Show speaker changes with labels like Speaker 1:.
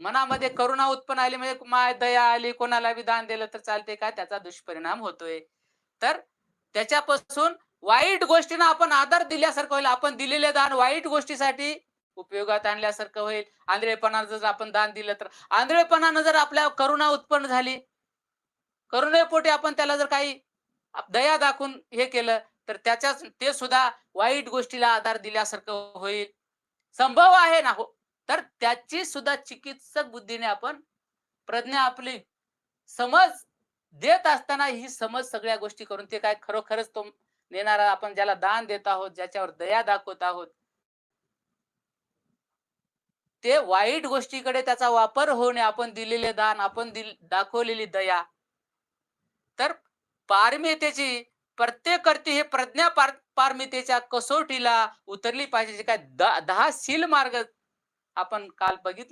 Speaker 1: मनामध्ये करुणा उत्पन्न आली म्हणजे माय दया आली कोणाला बी दान दिलं तर चालते का? त्याचा दुष्परिणाम होतोय. तर त्याच्यापासून वाईट गोष्टींना आपण आदर दिल्यासारखं होईल. आपण दिलेले दान वाईट गोष्टीसाठी उपयोगात आणल्यासारखं होईल. आंधळेपणानं जर आपण दान दिलं तर आंधळेपणानं जर आपल्या करुणा उत्पन्न झाली करुणेपोटी आपण त्याला जर काही दया दाखवून हे केलं तर त्याच्याच ते सुद्धा वाईट गोष्टीला आधार दिल्यासारखं होईल. संभव आहे ना हो? तर त्याची सुद्धा चिकित्सक बुद्धीने आपण प्रज्ञा आपली समज देत असताना ही समज सगळ्या गोष्टी करून ते काय खरोखरच तो नेणारा आपण ज्याला दान देत आहोत ज्याच्यावर दया दाखवत आहोत ते वाईट गोष्टीकडे त्याचा वापर होणे आपण दिलेले दान आपण दिल दाखवलेली दया तर पारमितेची प्रत्येक करते हे प्रज्ञा पार पारमितेच्या कसोटीला उतरली पाहिजे काय द- दहा सील मार्ग आपण काल बघितले